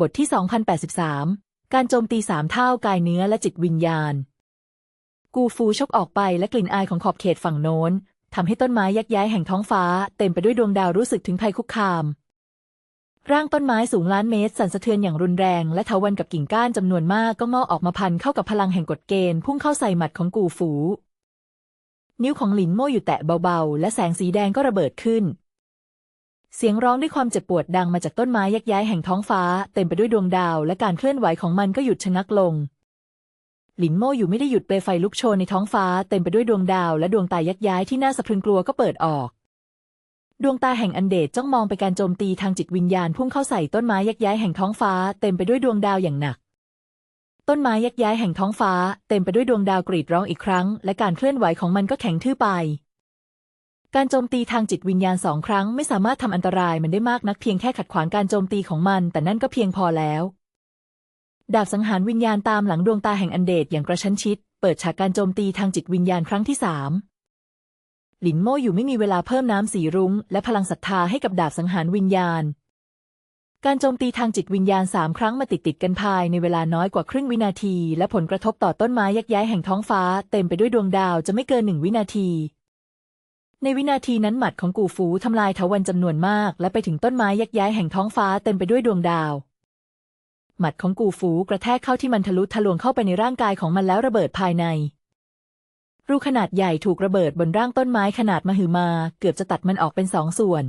บทที่ 2083 การโจมตีสามเท่ากายเนื้อและจิตวิญญาณ กูฟูชกออกไปและกลิ่นอายของขอบเขตฝั่งโน้นทำให้ต้นไม้ยักย้ายแห่งท้องฟ้า เต็มไปด้วยดวงดาวรู้สึกถึงภัยคุกคาม ร่างต้นไม้สูงล้านเมตร สั่นสะเทือนอย่างรุนแรง และเถาวันกับกิ่งก้านจำนวนมากก็งอกออกมาพันเข้ากับพลังแห่งกฎเกณฑ์พุ่งเข้าใส่หมัดของกูฟู นิ้วของหลินโม่อยู่แตะเบาๆ และแสงสีแดงก็ระเบิดขึ้น เสียงร้องด้วยความเจ็บปวดดังมาจากต้นไม้ยักย้ายแห่งท้องฟ้า เต็มไปด้วยดวงดาว และการเคลื่อนไหวของมันก็หยุดชะงักลง หลินโม่อยู่ไม่ได้หยุดเปลไฟลุกโชนในท้องฟ้า เต็มไปด้วยดวงดาว และดวงตายักย้ายที่น่าสะพรึงกลัวก็เปิดออก ดวงตาแห่งอันเดชจ้องมองไปการโจมตีทางจิตวิญญาณพุ่งเข้าใส่ต้นไม้ยักย้ายแห่งท้องฟ้า เต็มไปด้วยดวงดาวอย่างหนัก ต้นไม้ยักย้ายแห่งท้องฟ้า เต็มไปด้วยดวงดาวกรีดร้องอีกครั้ง และการเคลื่อนไหวของมันก็แข็งทื่อไป การโจมตีทางจิตวิญญาณสองครั้งไม่สามารถทำอันตรายมันได้มากนักเพียงแค่ขัดขวางการโจมตีของมัน แต่นั่นก็เพียงพอแล้ว ดาบสังหารวิญญาณตามหลังดวงตาแห่งอันเดชอย่างกระชั้นชิด เปิดฉากการโจมตีทางจิตวิญญาณครั้งที่สามหลินโม่อยู่ไม่มีเวลาเพิ่มน้ำสีรุ้ง และพลังศรัทธาให้กับดาบสังหารวิญญาณ การโจมตีทางจิตวิญญาณสามครั้งมาติดติดกันภายในเวลาน้อยกว่าครึ่งวินาที และผลกระทบต่อต้นไม้ยักย้ายแห่งท้องฟ้า เต็มไปด้วยดวงดาวจะไม่เกินหนึ่งวินาที ในวินาทีนั้นหมัดของกูฟูทำลายเถาวันจำนวนมาก และไปถึงต้นไม้ยักย้ายแห่งท้องฟ้าเต็มไปด้วยดวงดาว หมัดของกูฟูกระแทกเข้าที่มันทะลุทะลวงเข้าไปในร่างกายของมันแล้วระเบิดภายใน รูขนาดใหญ่ถูกระเบิดบนร่างต้นไม้ขนาดมหึมา เกือบจะตัดมันออกเป็นสองส่วน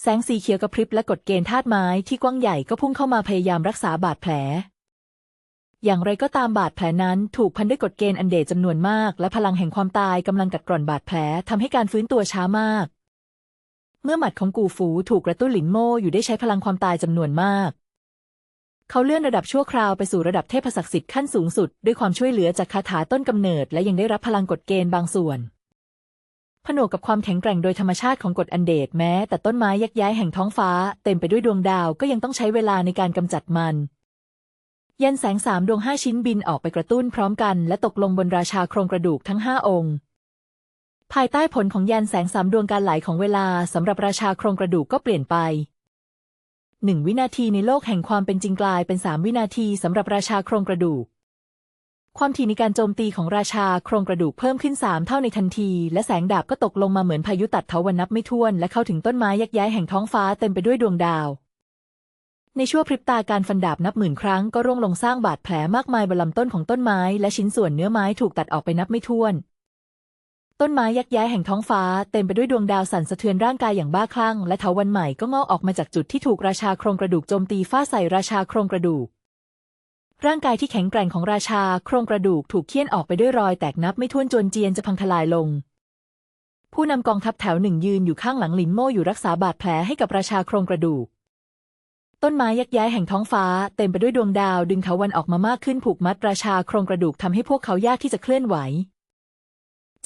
แสงสีเขียวกระพริบและกดเกณฑ์ธาตุไม้ที่กว้างใหญ่ก็พุ่งเข้ามาพยายามรักษาบาดแผล อย่างไรก็ตามบาดแผลนั้นถูกพันด้วยกฎเกณฑ์อันเดชจำนวนมาก และพลังแห่งความตายกำลังกัดกร่อนบาดแผลทำให้การฟื้นตัวช้ามาก เมื่อหมัดของกูฟูถูกกระตุ้นหลินโม่อยู่ได้ใช้พลังความตายจำนวนมาก เขาเลื่อนระดับชั่วคราวไปสู่ระดับเทพศักดิ์สิทธิ์ขั้นสูงสุด ด้วยความช่วยเหลือจากคาถาต้นกำเนิด และยังได้รับพลังกฎเกณฑ์บางส่วน ผนวกกับความแข็งแกร่งโดยธรรมชาติของกฎอันเดชแม้ แต่ต้นไม้ยักย้ายแห่งท้องฟ้า เต็มไปด้วยดวงดาวก็ยังต้องใช้เวลาในการกำจัดมัน ยันแสงสามดวงห้าชิ้นบินออกไปกระตุ้นพร้อมกันและตกลงบนราชาโครงกระดูกทั้งห้าองค์ ภายใต้ผลของยันแสงสามดวงการไหลของเวลาสำหรับราชาโครงกระดูกก็เปลี่ยนไปหนึ่งวินาทีในโลกแห่งความเป็นจริงกลายเป็นสามวินาทีสำหรับราชาโครงกระดูก ความถี่ในการโจมตีของราชาโครงกระดูกเพิ่มขึ้นสามเท่าในทันที และแสงดาบก็ตกลงมาเหมือนพายุตัดเถาวันนับไม่ถ้วน และเข้าถึงต้นไม้ยักย้ายแห่งท้องฟ้าเต็มไปด้วยดวงดาว ในชั่วพริบตาการฟันดาบนับหมื่นครั้งก็ร่วงลงสร้างบาดแผลมากมายบนลำต้นของต้นไม้และชิ้นส่วนเนื้อไม้ถูกตัดออกไปนับไม่ถ้วน ต้นไม้ยักย้ายแห่งท้องฟ้าเต็มไปด้วยดวงดาวสั่นสะเทือนร่างกายอย่างบ้าคลั่ง และเถาวันใหม่ก็งอกออกมาจากจุดที่ถูกราชาโครงกระดูกโจมตีฟาดใส่ราชาโครงกระดูก ร่างกายที่แข็งแกร่งของราชาโครงกระดูกถูกเคี่ยนออกไปด้วยรอยแตกนับไม่ถ้วนจนเจียนจะพังทลายลงผู้นำกองทัพแถวหนึ่งยืนอยู่ข้างหลังหลินโม่อยู่รักษาบาดแผลให้กับราชาโครงกระดูก ต้นไม้ยักย้ายแห่งท้องฟ้า เต็มไปด้วยดวงดาว ดึงเถาวันออกมามากขึ้นผูกมัดราชาโครงกระดูกทำให้พวกเขายากที่จะเคลื่อนไหว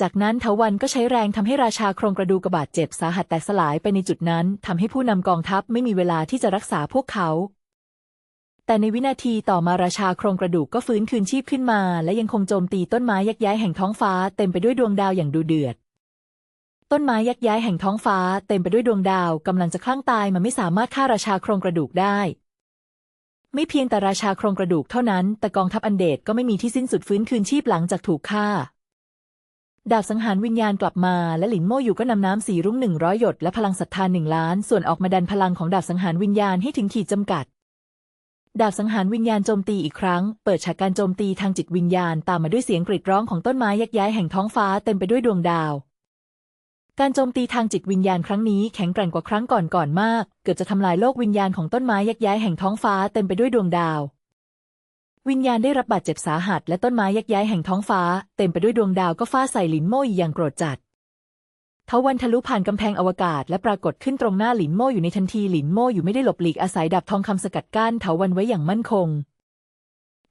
จากนั้นเถาวันก็ใช้แรงทำให้ราชาโครงกระดูกบาดเจ็บสาหัสแตกสลายไปในจุดนั้นทำให้ผู้นำกองทัพไม่มีเวลาที่จะรักษาพวกเขา แต่ในวินาทีต่อมาราชาโครงกระดูกก็ฟื้นคืนชีพขึ้นมา และยังคงโจมตีต้นไม้ยักย้ายแห่งท้องฟ้า เต็มไปด้วยดวงดาวอย่างดูเดือด ต้นไม้ยักย้ายแห่งท้องฟ้าเต็มไปด้วยดวงดาวกำลังจะคลั่งตายมันไม่สามารถฆ่าราชาโครงกระดูกได้ ไม่เพียงแต่ราชาโครงกระดูกเท่านั้น แต่กองทัพอันเดชก็ไม่มีที่สิ้นสุดฟื้นคืนชีพหลังจากถูกฆ่า ดาบสังหารวิญญาณกลับมาและหลินโม่อยู่ก็นำน้ำสีรุ้งหนึ่งร้อยหยดและพลังศรัทธาหนึ่งล้าน ส่วนออกมาดันพลังของดาบสังหารวิญญาณให้ถึงขีดจำกัดดาบสังหารวิญญาณโจมตีอีกครั้ง เปิดฉากการโจมตีทางจิตวิญญาณตามมาด้วยเสียงกรีดร้องของต้นไม้ยักย้ายแห่งท้องฟ้าเต็มไปด้วยดวงดาว การโจมตีทางจิตวิญญาณครั้งนี้แข็งแกร่งกว่าครั้งก่อนๆมาก เกือบจะทำลายโลกวิญญาณของต้นไม้ยักย้ายแห่งท้องฟ้าเต็มไปด้วยดวงดาว วิญญาณได้รับบาดเจ็บสาหัส และต้นไม้ยักย้ายแห่งท้องฟ้า เต็มไปด้วยดวงดาวก็ฟาดใส่หลินโม่อีอย่างโกรธจัดเทวันทะลุผ่านกำแพงอวกาศและปรากฏขึ้นตรงหน้าหลินโม่อยู่ในทันทีหลินโม่อยู่ไม่ได้หลบหลีกอาศัยดับทองคำสกัดกั้นเถาวันไว้อย่างมั่นคง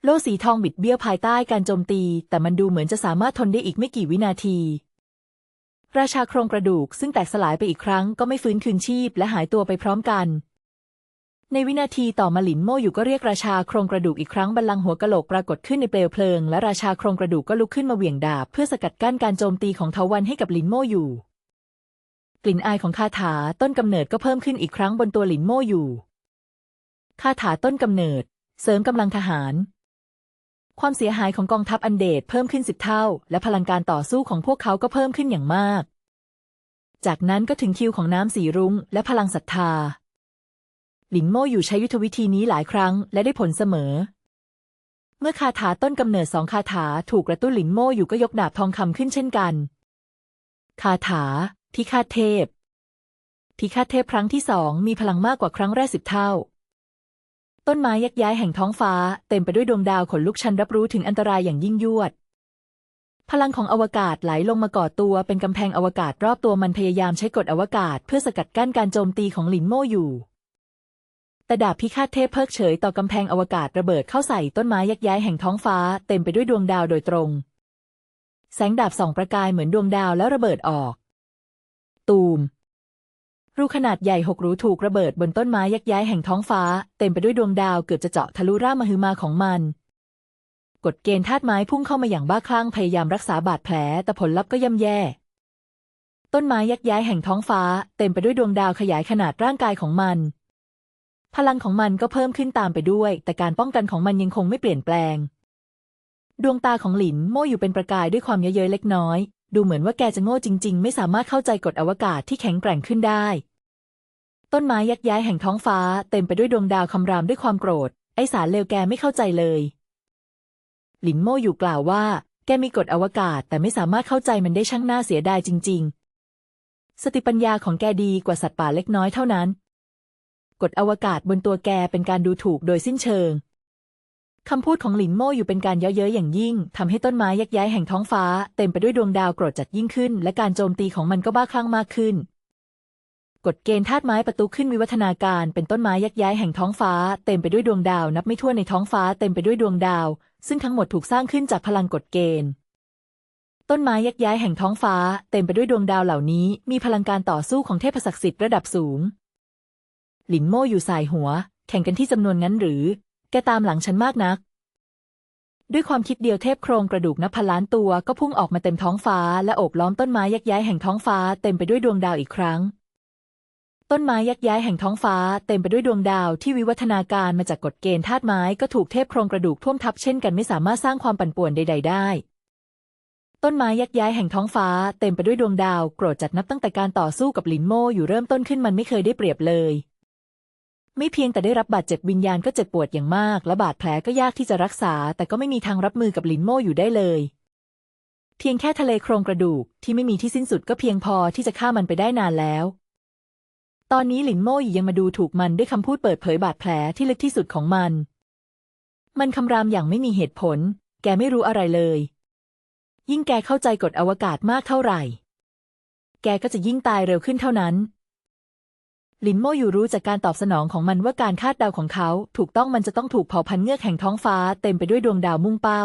โลสีทองบิดเบี้ยวภายใต้การโจมตี แต่มันดูเหมือนจะสามารถทนได้อีกไม่กี่วินาที ราชาโครงกระดูกซึ่งแตกสลายไปอีกครั้งก็ไม่ฟื้นคืนชีพและหายตัวไปพร้อมกัน ในวินาทีต่อมาหลินโม่อยู่ก็เรียกราชาโครงกระดูกอีกครั้งบัลลังก์หัวกะโหลกปรากฏขึ้นในเปลวเพลิง และราชาโครงกระดูกก็ลุกขึ้นมาเหวี่ยงดาบเพื่อสกัดกั้นการโจมตีของเทาวันให้กับหลินโม่อยู่ กลิ่นอายของคาถาต้นกำเนิดก็เพิ่มขึ้นอีกครั้งบนตัวหลินโม่อยู่คาถาต้นกำเนิด เสริมกำลังทหาร ความเสียหายของกองทัพอันเดดเพิ่มขึ้นสิบเท่า และพลังการต่อสู้ของพวกเขาก็เพิ่มขึ้นอย่างมาก จากนั้นก็ถึงคิวของน้ำสีรุ้งและพลังศรัทธา หลินโม่อยู่ใช้ยุทธวิธีนี้หลายครั้งและได้ผลเสมอ เมื่อคาถาต้นกำเนิดสองคาถาถูกกระตุ้นหลินโม่อยู่ก็ยกดาบทองคำขึ้นเช่นกัน คาถาพิฆาตเทพพิฆาตเทพครั้งที่สองมีพลังมากกว่าครั้งแรกสิบเท่า ต้นไม้ยักย้ายแห่งท้องฟ้า เต็มไปด้วยดวงดาวขนลุกชันรับรู้ถึงอันตรายอย่างยิ่งยวด พลังของอวกาศไหลลงมาก่อตัวเป็นกำแพงอวกาศรอบตัวมันพยายามใช้กฎอวกาศเพื่อสกัดกั้นการโจมตีของหลินโม่อยู่ แต่ดาบพิฆาตเทพเพิกเฉยต่อกำแพงอวกาศระเบิดเข้าใส่ต้นไม้ยักย้ายแห่งท้องฟ้า เต็มไปด้วยดวงดาวโดยตรง แสงดาบส่องประกายเหมือนดวงดาวแล้วระเบิดออก ตูม รูขนาดใหญ่หกรูถูกระเบิดบนต้นไม้ยักย้ายแห่งท้องฟ้า เต็มไปด้วยดวงดาวเกือบจะเจาะทะลุร่างมหึมาของมัน กฎเกณฑ์ธาตุไม้พุ่งเข้ามาอย่างบ้าคลั่งพยายามรักษาบาดแผลแต่ผลลัพธ์ก็ย่ำแย่ ต้นไม้ยักย้ายแห่งท้องฟ้า เต็มไปด้วยดวงดาวขยายขนาดร่างกายของมัน พลังของมันก็เพิ่มขึ้นตามไปด้วย แต่การป้องกันของมันยังคงไม่เปลี่ยนแปลง ดวงตาของหลินโม่อยู่เป็นประกายด้วยความเย้ยเย้ยเล็กน้อย ดูเหมือนว่าแกจะโง่จริง ๆ ไม่สามารถเข้าใจกฎอวกาศที่แข็งแกร่งขึ้นได้ ต้นไม้ยักย้ายแห่งท้องฟ้า เต็มไปด้วยดวงดาวคำรามด้วยความโกรธ ไอสารเลวแกไม่เข้าใจเลย หลินโม่อยู่กล่าวว่า แกมีกฎอวกาศแต่ไม่สามารถเข้าใจมันได้ช่างน่าเสียดายจริง ๆ สติปัญญาของแกดีกว่าสัตว์ป่าเล็กน้อยเท่านั้น กฎอวกาศบนตัวแกเป็นการดูถูกโดยสิ้นเชิง คำพูดของหลินโม่อยู่เป็นการเย้ยเย้ยอย่างยิ่งทำให้ต้นไม้ยักย้ายแห่งท้องฟ้า เต็มไปด้วยดวงดาวโกรธจัดยิ่งขึ้น และการโจมตีของมันก็บ้าคลั่งมากขึ้นกฎเกณฑ์ธาตุไม้ประตูขึ้นวิวัฒนาการเป็นต้นไม้ยักย้ายแห่งท้องฟ้า เต็มไปด้วยดวงดาว นับไม่ถ้วนในท้องฟ้าเต็มไปด้วยดวงดาว ซึ่งทั้งหมดถูกสร้างขึ้นจากพลังกฎเกณฑ์ ต้นไม้ยักย้ายแห่งท้องฟ้า เต็มไปด้วยดวงดาวเหล่านี้ มีพลังการต่อสู้ของเทพศักดิ์สิทธิ์ระดับสูง หลินโม่อยู่สายหัว แข่งกันที่จำนวนงั้นหรือ แกตามหลังฉันมากนัก ด้วยความคิดเดียวเทพโครงกระดูกนับพันล้านตัวก็พุ่งออกมาเต็มท้องฟ้า และโอบล้อมต้นไม้ยักย้ายแห่งท้องฟ้าเต็มไปด้วยดวงดาวอีกครั้ง ต้นไม้ยักย้ายแห่งท้องฟ้าเต็มไปด้วยดวงดาวที่วิวัฒนาการมาจากกฎเกณฑ์ธาตุไม้ก็ถูกเทพโครงกระดูกท่วมทับเช่นกันไม่สามารถสร้างความปั่นป่วนใด ๆ ได้ต้นไม้ยักย้ายแห่งท้องฟ้าเต็มไปด้วยดวงดาว โกรธจัดนับตั้งแต่การต่อสู้กับหลินโม่อยู่เริ่มต้นขึ้นมันไม่เคยได้เปรียบเลย ไม่เพียงแต่ได้รับบาดเจ็บวิญญาณก็เจ็บปวดอย่างมาก และบาดแผลก็ยากที่จะรักษา แต่ก็ไม่มีทางรับมือกับหลินโม่อยู่ได้เลย เพียงแค่ทะเลโครงกระดูกที่ไม่มีที่สิ้นสุดก็เพียงพอที่จะฆ่ามันไปได้นานแล้ว ตอนนี้หลินโม่ยังมาดูถูกมันด้วยคำพูดเปิดเผยบาดแผลที่ลึกที่สุดของมัน มันคำรามอย่างไม่มีเหตุผล แกไม่รู้อะไรเลย ยิ่งแกเข้าใจกฎอวกาศมากเท่าไหร่ แกก็จะยิ่งตายเร็วขึ้นเท่านั้น ลินโมอยู่รู้จากการตอบสนองของมันว่าการคาดเดาของเขา ถูกต้องมันจะต้องถูกเผาพันเงือกแห่งท้องฟ้าเต็มไปด้วยดวงดาวมุ่งเป้า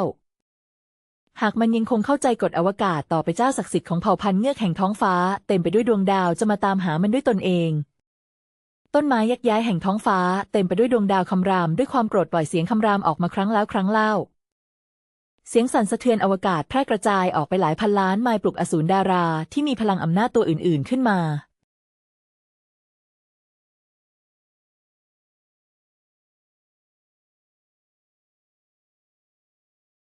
หากมันยังคงเข้าใจกฎอวกาศต่อไปเจ้าศักดิ์สิทธิ์ของเผ่าพันธุ์เงือกแห่งท้องฟ้า เต็มไปด้วยดวงดาวจะมาตามหามันด้วยตนเอง ต้นไม้ยักย้ายแห่งท้องฟ้า เต็มไปด้วยดวงดาวคำรามด้วยความโกรธปล่อยเสียงคำรามออกมาครั้งแล้วครั้งเล่าเสียงสั่นสะเทือนอวกาศแพร่กระจายออกไปหลายพันล้านไมล์ปลุกอสูรดาราที่มีพลังอำนาจตัวอื่น ๆ ขึ้นมา